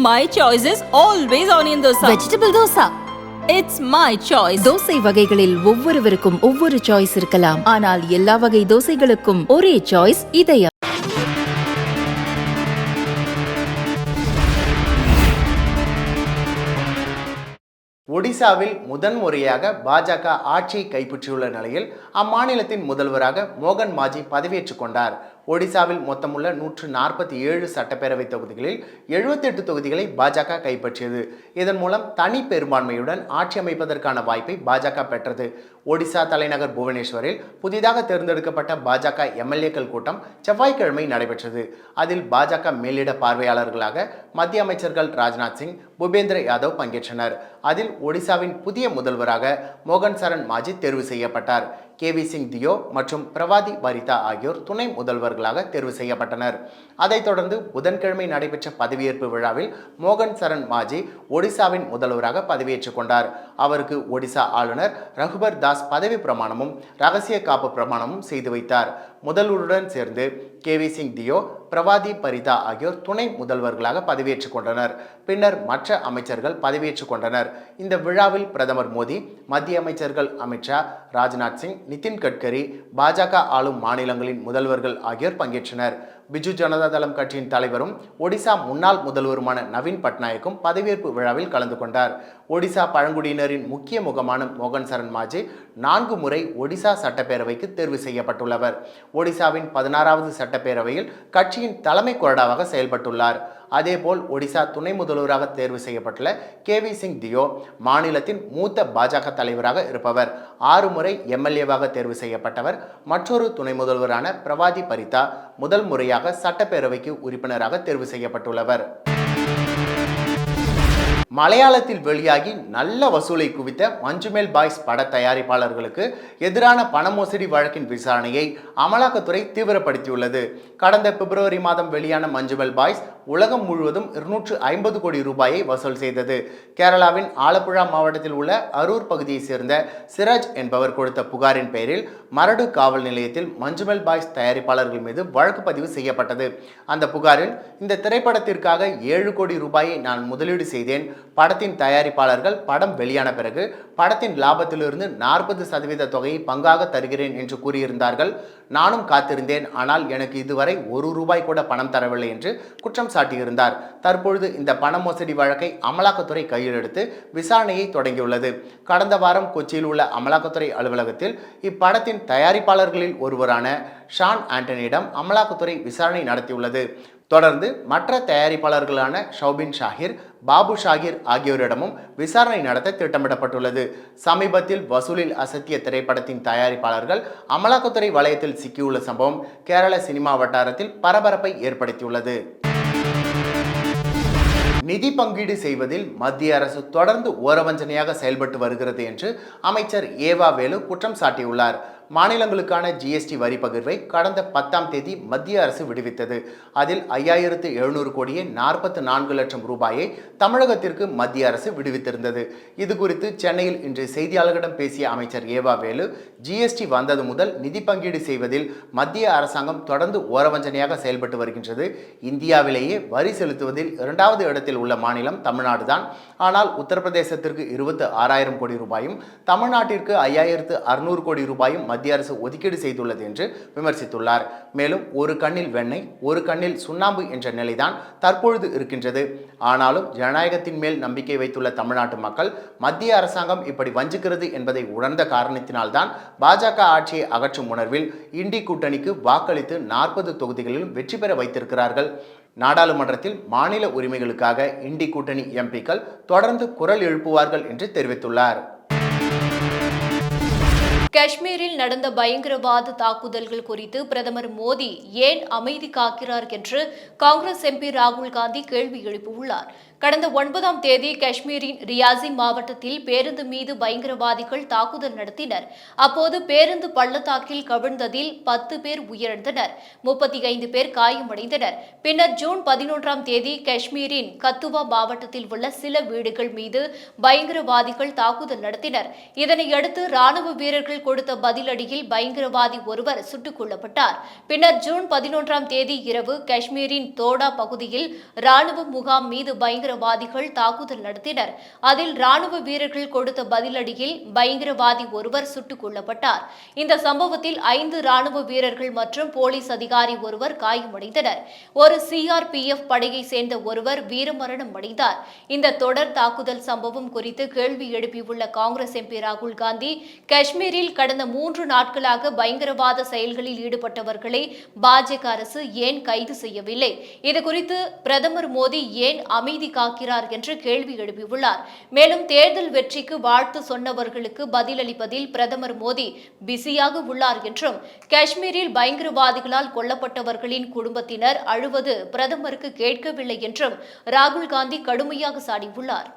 My choice is always onion dosa. Vegetable dosa It's my choice. Dosa வகைகளில் ஒவ்வொருவருக்கும் ஒவ்வொரு choice இருக்கலாம் ஆனால் எல்லா வகை தோசைகளுக்கும் ஒரே சாய்ஸ் இதயம் ஒடிசாவில் முதன்முறையாக பாஜக ஆட்சியை கைப்பற்றியுள்ள நிலையில் அம்மாநிலத்தின் முதல்வராக மோகன் மாஜி பதவியேற்றுக் கொண்டார் ஒடிசாவில் மொத்தமுள்ள நூற்று நாற்பத்தி ஏழு சட்டப்பேரவை தொகுதிகளில் 78 தொகுதிகளை பாஜக கைப்பற்றியது. இதன் மூலம் தனி பெரும்பான்மையுடன் ஆட்சி அமைப்பதற்கான வாய்ப்பை பாஜக பெற்றது. ஒடிசா தலைநகர் புவனேஸ்வரில் புதிதாக தேர்ந்தெடுக்கப்பட்ட பாஜக எம்எல்ஏக்கள் கூட்டம் செவ்வாய்க்கிழமை நடைபெற்றது. அதில் பாஜக மேலிட பார்வையாளர்களாக மத்திய அமைச்சர்கள் ராஜ்நாத் சிங் பூபேந்திர யாதவ் பங்கேற்றனர். அதில் ஒடிசாவின் புதிய முதல்வராக மோகன் சரண் மாஜி தேர்வு செய்யப்பட்டார். கே வி சிங் தியோ மற்றும் பிரவாதி வரிதா ஆகியோர் துணை முதல்வர்களாக தேர்வு செய்யப்பட்டனர். அதைத் தொடர்ந்து புதன்கிழமை நடைபெற்ற பதவியேற்பு விழாவில் மோகன் சரண் மாஜி ஒடிசாவின் முதல்வராக பதவியேற்றுக் கொண்டார். அவருக்கு ஒடிசா ஆளுநர் ரகுபர் தாஸ் பதவி பிரமாணமும் ரகசிய காப்பு பிரமாணமும் செய்து வைத்தார். முதல்வருடன் சேர்ந்து கே வி சிங் தியோ பிரவாதி பரிதா ஆகியோர் துணை முதல்வர்களாக பதவியேற்றுக் கொண்டனர். பின்னர் மற்ற அமைச்சர்கள் பதவியேற்றுக் கொண்டனர். இந்த விழாவில் பிரதமர் மோடி மத்திய அமைச்சர்கள் அமித்ஷா ராஜ்நாத் சிங் நிதின் கட்கரி பாஜக ஆளும் மாநிலங்களின் முதல்வர்கள் ஆகியோர் பங்கேற்றனர். பிஜு ஜனதா தளம் கட்சியின் தலைவரும் ஒடிசா முன்னாள் முதல்வருமான நவீன் பட்நாயக்கும் பதவியேற்பு விழாவில் கலந்து கொண்டார். ஒடிசா பழங்குடியினரின் முக்கிய முகமான மோகன் சரண் மாஜி நான்கு முறை ஒடிசா சட்டப்பேரவைக்கு தேர்வு செய்யப்பட்டுள்ளவர். ஒடிசாவின் பதினாறாவது சட்டப்பேரவையில் கட்சியின் தலைமை கொறடாவாக செயல்பட்டுள்ளார். அதேபோல் ஒடிசா துணை முதல்வராக தேர்வு செய்யப்பட்டுள்ள கே வி சிங் தியோ மாநிலத்தின் மூத்த பாஜக தலைவராக இருப்பவர். ஆறு முறை எம்எல்ஏவாக தேர்வு செய்யப்பட்டவர். மற்றொரு துணை முதல்வரான பிரவாதி பரிதா முதல் முறையாக சட்டப்பேரவைக்கு உறுப்பினராக தேர்வு செய்யப்பட்டுள்ளவர். மலையாளத்தில் வெளியாகி நல்ல வசூலை குவித்த மஞ்சுமேல் பாய்ஸ் பட தயாரிப்பாளர்களுக்கு எதிரான பண மோசடி வழக்கின் விசாரணையை அமலாக்கத்துறை தீவிரப்படுத்தியுள்ளது. கடந்த பிப்ரவரி மாதம் வெளியான மஞ்சுமேல் பாய்ஸ் உலகம் முழுவதும் இருநூற்று ஐம்பது கோடி ரூபாயை வசூல் செய்தது. கேரளாவின் ஆலப்புழா மாவட்டத்தில் உள்ள அரூர் பகுதியைச் சேர்ந்த சிராஜ் என்பவர் கொடுத்த புகாரின் பெயரில் மரடு காவல் நிலையத்தில் மஞ்சுமேல் பாய்ஸ் தயாரிப்பாளர்கள் மீது வழக்கு பதிவு செய்யப்பட்டது. அந்த புகாரில் இந்த திரைப்படத்திற்காக ஏழு கோடி ரூபாயை நான் முதலீடு செய்தேன். படத்தின் தயாரிப்பாளர்கள் படம் வெளியான பிறகு படத்தின் லாபத்திலிருந்து நாற்பது சதவீத தொகையை பங்காக தருகிறேன் என்று கூறியிருந்தார்கள். நானும் காத்திருந்தேன். ஆனால் எனக்கு இதுவரை ஒரு ரூபாய் கூட பணம் தரவில்லை என்று குற்றம் சாட்டியிருந்தார். தற்பொழுது இந்த பண மோசடி வழக்கை அமலாக்கத்துறை கையில் எடுத்து விசாரணையை தொடங்கியுள்ளது. கடந்த வாரம் கொச்சியில் உள்ள அமலாக்கத்துறை அலுவலகத்தில் இப்படத்தின் தயாரிப்பாளர்களில் ஒருவரான ஷான் ஆண்டனியிடம் அமலாக்கத்துறை விசாரணை நடத்தியுள்ளது. தொடர்ந்து மற்ற தயாரிப்பாளர்களான ஷௌபின் ஷாகிர் பாபு ஷாகிர் ஆகியோரிடமும் விசாரணை நடத்த திட்டமிடப்பட்டுள்ளது. சமீபத்தில் வசூலில் அசத்திய திரைப்படத்தின் தயாரிப்பாளர்கள் அமலாக்கத்துறை வலயத்தில் சிக்கியுள்ள சம்பவம் கேரள சினிமா வட்டாரத்தில் பரபரப்பை ஏற்படுத்தியுள்ளது. நிதி பங்கீடு செய்வதில் மத்திய அரசு தொடர்ந்து ஓரவஞ்சனையாக செயல்பட்டு வருகிறது என்று அமைச்சர் ஏவா வேலு குற்றம் சாட்டியுள்ளார். மாநிலங்களுக்கான ஜிஎஸ்டி வரி பகிர்வை கடந்த பத்தாம் தேதி மத்திய அரசு விடுவித்தது. அதில் ஐயாயிரத்து எழுநூறு கோடியே நாற்பத்து நான்கு லட்சம் ரூபாயை தமிழகத்திற்கு மத்திய அரசு விடுவித்திருந்தது. இது குறித்து சென்னையில் இன்று செய்தியாளர்களிடம் பேசிய அமைச்சர் ஏவா வேலு ஜிஎஸ்டி வந்தது முதல் நிதி பங்கீடு செய்வதில் மத்திய அரசாங்கம் தொடர்ந்து ஓரவஞ்சனையாக செயல்பட்டு வருகின்றது. இந்தியாவிலேயே வரி செலுத்துவதில் இரண்டாவது இடத்தில் உள்ள மாநிலம் தமிழ்நாடு தான் ஆனால் உத்தரப்பிரதேசத்திற்கு இருபத்து ஆறாயிரம் கோடி ரூபாயும் தமிழ்நாட்டிற்கு ஐயாயிரத்து அறுநூறு கோடி ரூபாயும் மத்திய அரசு ஒதுக்கீடு செய்துள்ளது என்று விமர்சித்துள்ளார். மேலும் ஒரு கண்ணில் வெண்ணெய் ஒரு கண்ணில் சுண்ணாம்பு என்ற நிலைதான் தற்பொழுது இருக்கின்றது. ஆனாலும் ஜனநாயகத்தின் மேல் நம்பிக்கை வைத்துள்ள தமிழ்நாட்டு மக்கள் மத்திய அரசாங்கம் இப்படி வஞ்சிக்கிறது என்பதை உணர்ந்த காரணத்தினால்தான் பாஜக ஆட்சியை அகற்றும் உணர்வில் இண்டி கூட்டணிக்கு வாக்களித்து நாற்பது தொகுதிகளிலும் வெற்றி பெற வைத்திருக்கிறார்கள். நாடாளுமன்றத்தில் மாநில உரிமைகளுக்காக இண்டி கூட்டணி எம்பிக்கள் தொடர்ந்து குரல் எழுப்புவார்கள் என்று தெரிவித்துள்ளார். காஷ்மீரில் நடந்த பயங்கரவாத தாக்குதல்கள் குறித்து பிரதமர் மோடி ஏன் அமைதி காக்கிறார் என்று காங்கிரஸ் எம்பி ராகுல் காந்தி கேள்வி எழுப்பியுள்ளார். கடந்த ஒன்பதாம் தேதி காஷ்மீரின் ரியாசி மாவட்டத்தில் பேருந்து மீது பயங்கரவாதிகள் தாக்குதல் நடத்தினர். அப்போது பேருந்து பள்ளத்தாக்கில் கவிழ்ந்ததில் பத்து பேர் உயிரிழந்தனர். முப்பத்தி ஐந்து பேர் காயமடைந்தனர். பின்னர் ஜூன் பதினொன்றாம் தேதி காஷ்மீரின் கத்துவா மாவட்டத்தில் உள்ள சில வீடுகள் மீது பயங்கரவாதிகள் தாக்குதல் நடத்தினர். இதனையடுத்து ராணுவ வீரர்கள் கொடுத்த பதிலடியில் பயங்கரவாதி ஒருவர் சுட்டுக் கொல்லப்பட்டார். பின்னர் ஜூன் பதினொன்றாம் தேதி இரவு காஷ்மீரின் தோடா பகுதியில் ராணுவ முகாம் மீது பயங்கர பயங்கரவாதிகள் தாக்குதல் நடத்தினர். அதில் ராணுவ வீரர்கள் கொடுத்த பதிலடியில் பயங்கரவாதி ஒருவர் சுட்டுக் கொல்லப்பட்டார். இந்த சம்பவத்தில் ஐந்து ராணுவ வீரர்கள் மற்றும் போலீஸ் அதிகாரி ஒருவர் காயமடைந்தனர். ஒரு சிஆர்பிஎஃப் படையை சேர்ந்த ஒருவர் வீரமரணம் அடைந்தார். இந்த தொடர் தாக்குதல் சம்பவம் குறித்து கேள்வி எழுப்பியுள்ள காங்கிரஸ் எம்பி ராகுல் காந்தி காஷ்மீரில் கடந்த மூன்று நாட்களாக பயங்கரவாத செயல்களில் ஈடுபட்டவர்களை பாஜக அரசு ஏன் கைது செய்யவில்லை? இதுகுறித்து பிரதமர் மோடி ஏன் அமைதி காக்கிறார் என்று கேள்வி எழுப்பியுள்ளார். மேலும் தேர்தல் வெற்றிக்கு வாழ்த்து சொன்னவர்களுக்கு பதிலளிப்பதில் பிரதமர் மோடி பிஸியாக உள்ளார் என்றும் காஷ்மீரில் பயங்கரவாதிகளால் கொல்லப்பட்டவர்களின் குடும்பத்தினர் அழுவது பிரதமருக்கு கேட்கவில்லை என்றும் ராகுல் காந்தி கடுமையாக சாடியுள்ளார்.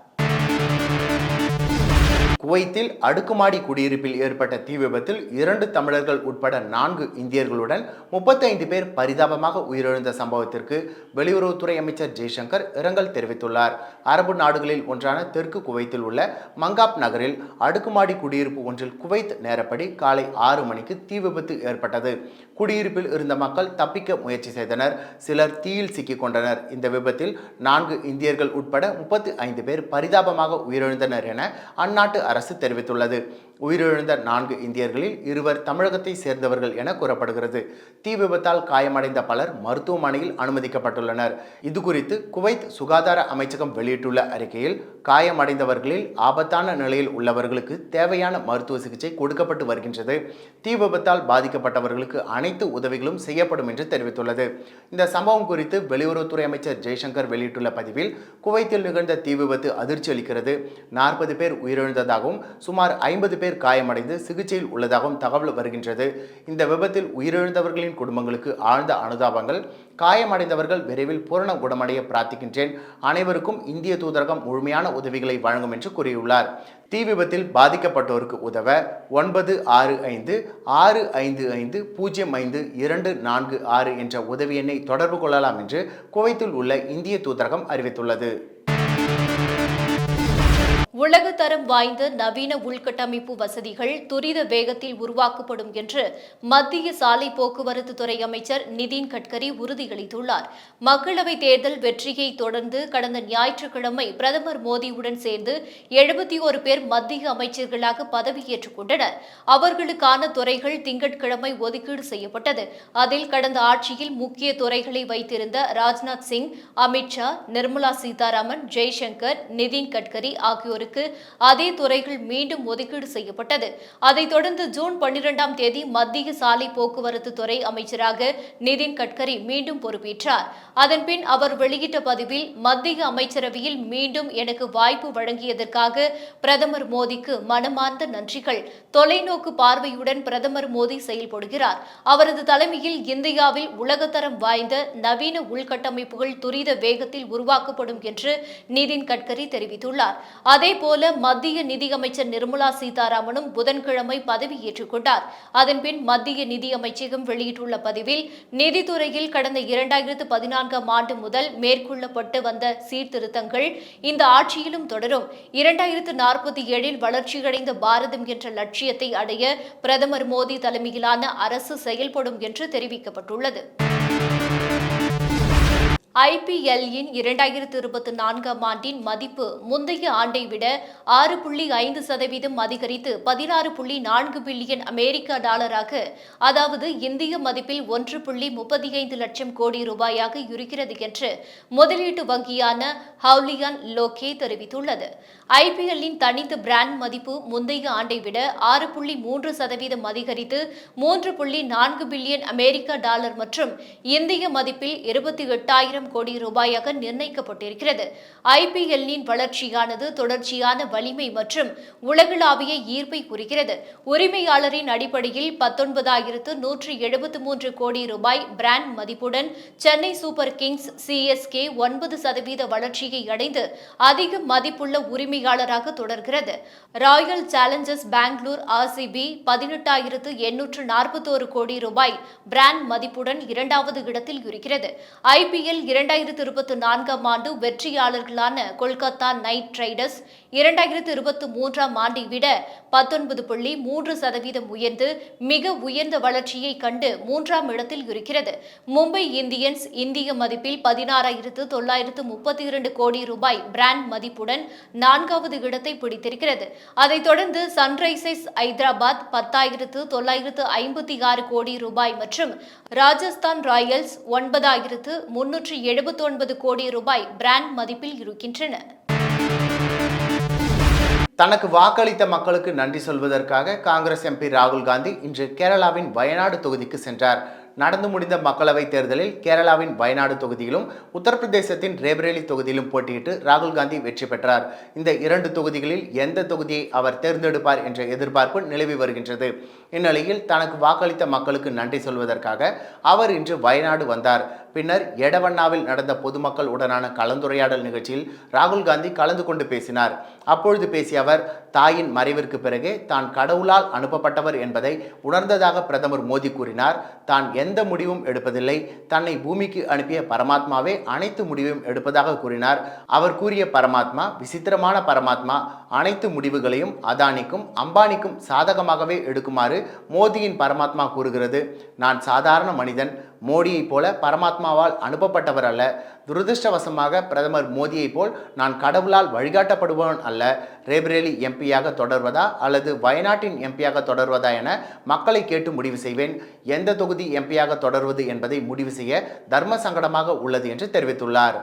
குவைத்தில் அடுக்குமாடி குடியிருப்பில் ஏற்பட்ட தீ விபத்தில் இரண்டு தமிழர்கள் உட்பட நான்கு இந்தியர்களுடன் முப்பத்தைந்து பேர் பரிதாபமாக உயிரிழந்த சம்பவத்திற்கு வெளியுறவுத்துறை அமைச்சர் ஜெய்சங்கர் இரங்கல் தெரிவித்துள்ளார். அரபு நாடுகளில் ஒன்றான தெற்கு குவைத்தில் உள்ள மங்காப் நகரில் அடுக்குமாடி குடியிருப்பு ஒன்றில் குவைத் நேரப்படி காலை ஆறு மணிக்கு தீ விபத்து ஏற்பட்டது. குடியிருப்பில் இருந்த மக்கள் தப்பிக்க முயற்சி செய்தனர். சிலர் தீயில் சிக்கிக் கொண்டனர். இந்த விபத்தில் நான்கு இந்தியர்கள் உட்பட முப்பத்தி ஐந்து பேர் பரிதாபமாக உயிரிழந்தனர் என அந்நாட்டு அரசு தெரிவித்துள்ளது. உயிரிழந்த நான்கு இந்தியர்களில் இருவர் தமிழகத்தை சேர்ந்தவர்கள் என கூறப்படுகிறது. தீ விபத்தால் காயமடைந்த பலர் மருத்துவமனையில் அனுமதிக்கப்பட்டுள்ளனர். இது குறித்து குவைத் சுகாதார அமைச்சகம் வெளியிட்டுள்ள அறிக்கையில் காயமடைந்தவர்களில் ஆபத்தான நிலையில் உள்ளவர்களுக்கு தேவையான மருத்துவ சிகிச்சை கொடுக்கப்பட்டு வருகின்றது. தீ விபத்தால் பாதிக்கப்பட்டவர்களுக்கு அனைத்து உதவிகளும் செய்யப்படும் என்று தெரிவித்துள்ளது. இந்த சம்பவம் குறித்து வெளியுறவுத்துறை அமைச்சர் ஜெய்சங்கர் வெளியிட்டுள்ள பதிவில் குவைத்தில் நிகழ்ந்த தீ விபத்து அதிர்ச்சி அளிக்கிறது. நாற்பது பேர் உயிரிழந்ததாக உள்ளதாகவும் சுமார் ஐம்பது பேர் காயமடைந்து சிகிச்சையில் உள்ளதாகவும் தகவல் வருகின்றது. இந்த விபத்தில் உயிரிழந்தவர்களின் குடும்பங்களுக்கு ஆழ்ந்த அனுதாபங்கள். காயமடைந்தவர்கள் விரைவில் பூரண குணமடைய பிரார்த்திக்கின்றேன். அனைவருக்கும் இந்திய தூதரகம் முழுமையான உதவிகளை வழங்கும் என்று கூறியுள்ளார். தீ விபத்தில் பாதிக்கப்பட்டோருக்கு உதவ ஒன்பது ஆறு ஐந்து ஆறு ஐந்து ஐந்து பூஜ்ஜியம் ஐந்து இரண்டு நான்கு ஆறு என்ற உதவி எண்ணை தொடர்பு கொள்ளலாம் என்று குவைத்தில் உள்ள இந்திய தூதரகம் அறிவித்துள்ளது. உலகத்தரம் வாய்ந்த நவீன உள்கட்டமைப்பு வசதிகள் துரித வேகத்தில் உருவாக்கப்படும் என்று மத்திய சாலை போக்குவரத்து துறை அமைச்சர் நிதின் கட்கரி உறுதியளித்துள்ளார். மக்களவைத் தேர்தல் வெற்றியை தொடர்ந்து கடந்த ஞாயிற்றுக்கிழமை பிரதமர் மோடியுடன் சேர்ந்து எழுபத்தி ஒரு பேர் மத்திய அமைச்சர்களாக பதவியேற்றுக் கொண்டனர். அவர்களுக்கான துறைகள் திங்கட்கிழமை ஒதுக்கீடு செய்யப்பட்டது. அதில் கடந்த ஆட்சியில் முக்கிய துறைகளை வைத்திருந்த ராஜ்நாத் சிங் அமித்ஷா நிர்மலா சீதாராமன் ஜெய்சங்கர் நிதின் கட்கரி ஆகியோருக்கு அதே துறைகள் மீண்டும் ஒதுக்கீடு செய்யப்பட்டது. அதைத் தொடர்ந்து ஜூன் பன்னிரெண்டாம் தேதி மத்திய சாலை போக்குவரத்து துறை அமைச்சராக நிதின் கட்கரி மீண்டும் பொறுப்பேற்றார். அதன்பின் அவர் வெளியிட்ட பதிவில் மத்திய அமைச்சரவையில் மீண்டும் எனக்கு வாய்ப்பு வழங்கியதற்காக பிரதமர் மோடிக்கு மனமார்ந்த நன்றிகள். தொலைநோக்கு பார்வையுடன் பிரதமர் மோடி செயல்படுகிறார். அவரது தலைமையில் இந்தியாவில் உலகத்தரம் வாய்ந்த நவீன உள்கட்டமைப்புகள் துரித வேகத்தில் உருவாக்கப்படும் என்று நிதின் கட்கரி தெரிவித்துள்ளார். அதே அதேபோல மத்திய நிதியமைச்சர் நிர்மலா சீதாராமனும் புதன்கிழமை பதவியேற்றுக் கொண்டார். அதன்பின் மத்திய நிதியமைச்சகம் வெளியிட்டுள்ள பதிவில் நிதித்துறையில் கடந்த இரண்டாயிரத்து பதினான்காம் ஆண்டு முதல் மேற்கொள்ளப்பட்டு வந்த சீர்திருத்தங்கள் இந்த ஆட்சியிலும் தொடரும். இரண்டாயிரத்து நாற்பத்தி ஏழில் வளர்ச்சியடைந்த பாரதம் என்ற லட்சியத்தை அடைய பிரதமர் மோடி தலைமையிலான அரசு செயல்படும் என்று தெரிவிக்கப்பட்டுள்ளது. ஐபிஎல்லின் இரண்டாயிரத்து இருபத்தி நான்காம் ஆண்டின் மதிப்பு முந்தைய ஆண்டை விட ஆறு புள்ளி ஐந்து சதவீதம் அதிகரித்து பதினாறு புள்ளி நான்கு பில்லியன் அமெரிக்க டாலராக அதாவது இந்திய மதிப்பில் ஒன்று புள்ளி முப்பத்தி ஐந்து லட்சம் கோடி ரூபாயாக இருக்கிறது என்று முதலீட்டு வங்கியான ஹவுலியான் லோகே தெரிவித்துள்ளது. ஐபிஎல்லின் தனித்த பிராண்ட் மதிப்பு முந்தைய ஆண்டை விட ஆறு புள்ளி மூன்று சதவீதம் அதிகரித்து மூன்று புள்ளி நான்கு பில்லியன் அமெரிக்க டாலர் மற்றும் இந்திய மதிப்பில் இருபத்தி எட்டாயிரம் ஆயிரம் கோடி ரூபாயாக நிர்ணயிக்கப்பட்டிருக்கிறது. ஐபிஎல்லின் வளர்ச்சியானது தொடர்ச்சியான வலிமை மற்றும் உலகளாவிய ஈர்ப்பை குறிக்கிறது. உரிமையாளரின் அடிப்படையில் பத்தொன்பதாயிரத்து நூற்றி எழுபத்து மூன்று கோடி ரூபாய் பிராண்ட் மதிப்புடன் சென்னை சூப்பர் கிங்ஸ் சிஎஸ்கே ஒன்பது சதவீத வளர்ச்சியை அடைந்து அதிக மதிப்புள்ள உரிமையாளராக தொடர்கிறது. ராயல் சேலஞ்சர்ஸ் பெங்களூர் ஆர்சிபி பதினெட்டாயிரத்து எண்ணூற்று நாற்பத்தோரு கோடி ரூபாய் பிராண்ட் மதிப்புடன் இரண்டாவது இடத்தில் இருக்கிறது. ஐபிஎல் இரண்டாயிரத்து இருபத்தி நான்காம் ஆண்டு வெற்றியாளர்களான கொல்கத்தா நைட் ரைடர்ஸ் இரண்டாயிரத்து இருபத்தி மூன்றாம் ஆண்டை விட பத்தொன்பது புள்ளி மூன்று சதவீதம் உயர்ந்து மிக உயர்ந்த வளர்ச்சியை கண்டு மூன்றாம் இடத்தில் இருக்கிறது. மும்பை இந்தியன்ஸ் இந்திய மதிப்பில் பதினாறாயிரத்து தொள்ளாயிரத்து முப்பத்தி இரண்டு கோடி ரூபாய் பிராண்ட் மதிப்புடன் நான்காவது இடத்தை பிடித்திருக்கிறது. அதைத் தொடர்ந்து சன்ரைசர்ஸ் ஐதராபாத் பத்தாயிரத்து தொள்ளாயிரத்து ஐம்பத்தி ஆறு கோடி ரூபாய் மற்றும் ராஜஸ்தான் ராயல்ஸ் ஒன்பதாயிரத்து முன்னூற்று எழுபத்தொன்பது கோடி ரூபாய் பிராண்ட் மதிப்பில் இருக்கின்றன. தனக்கு வாக்களித்த மக்களுக்கு நன்றி சொல்வதற்காக காங்கிரஸ் எம்பி ராகுல் காந்தி இன்று கேரளாவின் வயநாடு தொகுதிக்கு சென்றார். நடந்து முடிந்த மக்களவைத் தேர்தலில் கேரளாவின் வயநாடு தொகுதியிலும் உத்தரப்பிரதேசத்தின் ரேபரேலி தொகுதியிலும் போட்டியிட்டு ராகுல் காந்தி வெற்றி பெற்றார். இந்த இரண்டு தொகுதிகளில் எந்த தொகுதியை அவர் தேர்ந்தெடுப்பார் என்ற எதிர்பார்ப்பு நிலவி வருகின்றது. இந்நிலையில் தனக்கு வாக்களித்த மக்களுக்கு நன்றி சொல்வதற்காக அவர் இன்று வயநாடு வந்தார். பின்னர் எடவண்ணாவில் நடந்த பொதுமக்கள் உடனான கலந்துரையாடல் நிகழ்ச்சியில் ராகுல் காந்தி கலந்து கொண்டு பேசினார். அப்பொழுது பேசிய அவர் தாயின் மறைவிற்கு பிறகே தான் கடவுளால் அனுப்பப்பட்டவர் என்பதை உணர்ந்ததாக பிரதமர் மோடி கூறினார். தான் எந்த முடிவும் எடுப்பதில்லை. தன்னை பூமிக்கு அனுப்பிய பரமாத்மாவே அனைத்து முடிவையும் எடுப்பதாக கூறினார். அவர் கூறிய பரமாத்மா விசித்திரமான பரமாத்மா அனைத்து முடிவுகளையும் அதானிக்கும் அம்பானிக்கும் சாதகமாகவே எடுக்குமாறு மோதியின் பரமாத்மா கூறுகிறது. நான் சாதாரண மனிதன் மோடியைப் போல பரமாத்மாவால் அனுப்பப்பட்டவர் அல்ல. துரதிருஷ்டவசமாக பிரதமர் மோடியைப் போல் நான் கடவுளால் வழிகாட்டப்படுபவன் அல்ல. ரேபரேலி எம்பியாக தொடர்வதா அல்லது வயநாட்டின் எம்பியாக தொடர்வதா என மக்களை கேட்டு முடிவு செய்வேன். எந்த தொகுதி எம்பியாக தொடர்வது என்பதை முடிவு செய்ய தர்ம சங்கடமாக உள்ளது என்று தெரிவித்துள்ளார்.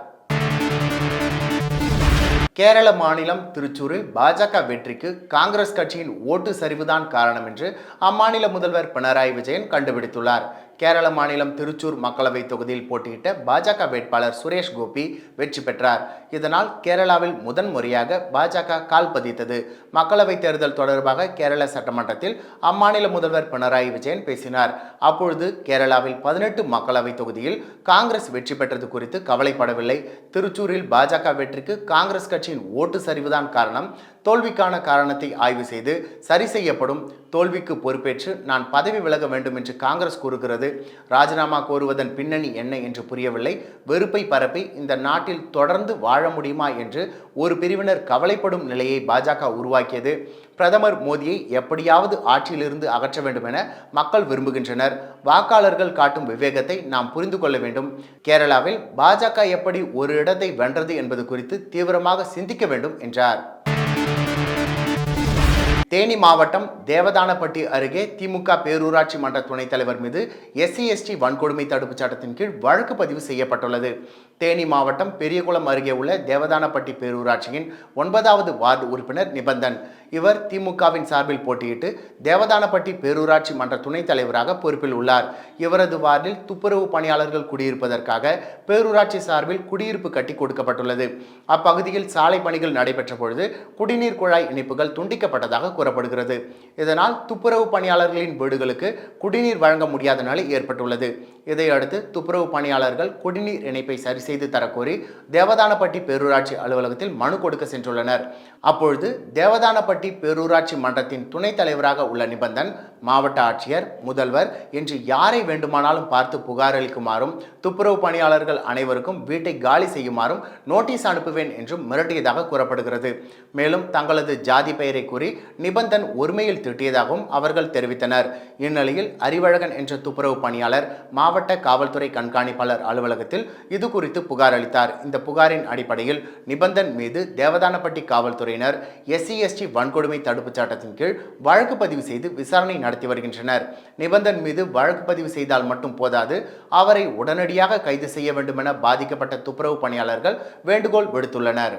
கேரள மாநிலம் திருச்சூரில் பாஜக வெற்றிக்கு காங்கிரஸ் கட்சியின் ஓட்டு சரிவுதான் காரணம் என்று அம்மாநில முதல்வர் பினராயி விஜயன் கண்டுபிடித்துள்ளார். கேரள மாநிலம் திருச்சூர் மக்களவை தொகுதியில் போட்டியிட்ட பாஜக வேட்பாளர் சுரேஷ் கோபி வெற்றி பெற்றார். இதனால் கேரளாவில் முதன் முறையாக பாஜக கால் பதித்தது. மக்களவை தேர்தல் தொடர்பாக கேரள சட்டமன்றத்தில் அம்மாநில முதல்வர் பினராயி விஜயன் பேசினார். அப்பொழுது கேரளாவில் பதினெட்டு மக்களவை தொகுதியில் காங்கிரஸ் வெற்றி பெற்றது குறித்து கவலைப்படவில்லை. திருச்சூரில் பாஜக வெற்றிக்கு காங்கிரஸ் கட்சியின் ஓட்டு சரிவுதான் காரணம். தோல்விக்கான காரணத்தை ஆய்வு செய்து சரி செய்யப்படும் தோல்விக்கு பொறுப்பேற்று நான் பதவி விலக வேண்டும் என்று காங்கிரஸ் கூறுகிறது. ராஜினாமா கோருவதன் பின்னணி என்ன என்று புரியவில்லை. வெறுப்பை பரப்பி இந்த நாட்டில் தொடர்ந்து வாழ முடியுமா என்று ஒரு பிரிவினர் கவலைப்படும் நிலையை பாஜக உருவாக்கியது. பிரதமர் மோடியை எப்படியாவது ஆட்சியிலிருந்து அகற்ற வேண்டும் என மக்கள் விரும்புகின்றனர். வாக்காளர்கள் காட்டும் விவேகத்தை நாம் புரிந்து கொள்ள வேண்டும். கேரளாவில் பாஜக எப்படி ஒரு இடத்தை வென்றது என்பது குறித்து தீவிரமாக சிந்திக்க வேண்டும் என்றார். தேனி மாவட்டம் தேவதானப்பட்டி அருகே திமுக பேரூராட்சி மன்ற துணைத் தலைவர் மீது எஸ்சி எஸ்டி வன்கொடுமை தடுப்புச் சட்டத்தின் கீழ் வழக்கு பதிவு செய்யப்பட்டுள்ளது. தேனி மாவட்டம் பெரியகுளம் அருகே உள்ள தேவதானப்பட்டி பேரூராட்சியின் ஒன்பதாவது வார்டு உறுப்பினர் நிபந்தன். இவர் திமுகவின் சார்பில் போட்டியிட்டு தேவதானப்பட்டி பேரூராட்சி மன்ற துணைத் தலைவராக பொறுப்பில் உள்ளார். இவரது வார்டில் துப்புரவு பணியாளர்கள் குடியிருப்பதற்காக பேரூராட்சி சார்பில் குடியிருப்பு கட்டி கொடுக்கப்பட்டுள்ளது. அப்பகுதியில் சாலை பணிகள் நடைபெற்ற பொழுது குடிநீர் குழாய் இணைப்புகள் துண்டிக்கப்பட்டதாக கூறப்படுகிறது. இதனால் துப்புரவு பணியாளர்களின் வீடுகளுக்கு குடிநீர் வழங்க முடியாத நிலை ஏற்பட்டுள்ளது. இதையடுத்து துப்புரவு பணியாளர்கள் குடிநீர் இணைப்பை சரி செய்து தரக்கோரி தேவதானப்பட்டி பேரூராட்சி அலுவலகத்தில் மனு கொடுக்க சென்றுள்ளனர். அப்பொழுது தேவதானப்பட்டி பேரூராட்சி மன்றத்தின் துணைத் தலைவராக உள்ள நிபந்தன் மாவட்ட ஆட்சியர் முதல்வர் என்று யாரை வேண்டுமானாலும் பார்த்து புகார் அளிக்குமாறும் துப்புரவு பணியாளர்கள் அனைவருக்கும் வீட்டை காலி செய்யுமாறும் நோட்டீஸ் அனுப்புவேன் என்றும் மிரட்டியதாக கூறப்படுகிறது. மேலும் தங்களது ஜாதி பெயரை கூறி நிபந்தன் ஒருமையில் திட்டியதாகவும் அவர்கள் தெரிவித்தனர். இந்நிலையில் அறிவழகன் என்ற துப்புரவு பணியாளர் மாவட்ட காவல்துறை கண்காணிப்பாளர் அலுவலகத்தில் இது குறித்து புகார் அளித்தார். இந்த புகாரின் அடிப்படையில் நிபந்தன் மீது தேவதானப்பட்டி காவல்துறையினர் எஸ்சி எஸ்டி வன்கொடுமை தடுப்புச் சட்டத்தின் கீழ் வழக்கு பதிவு செய்து விசாரணை நடத்தி வருகின்றனர். நிபந்தன் மீது வழக்கு பதிவு செய்தால் மட்டும் போதாது. அவரை உடனடியாக கைது செய்ய வேண்டுமென பாதிக்கப்பட்ட துப்புரவு பணியாளர்கள் வேண்டுகோள் விடுத்துள்ளனர்.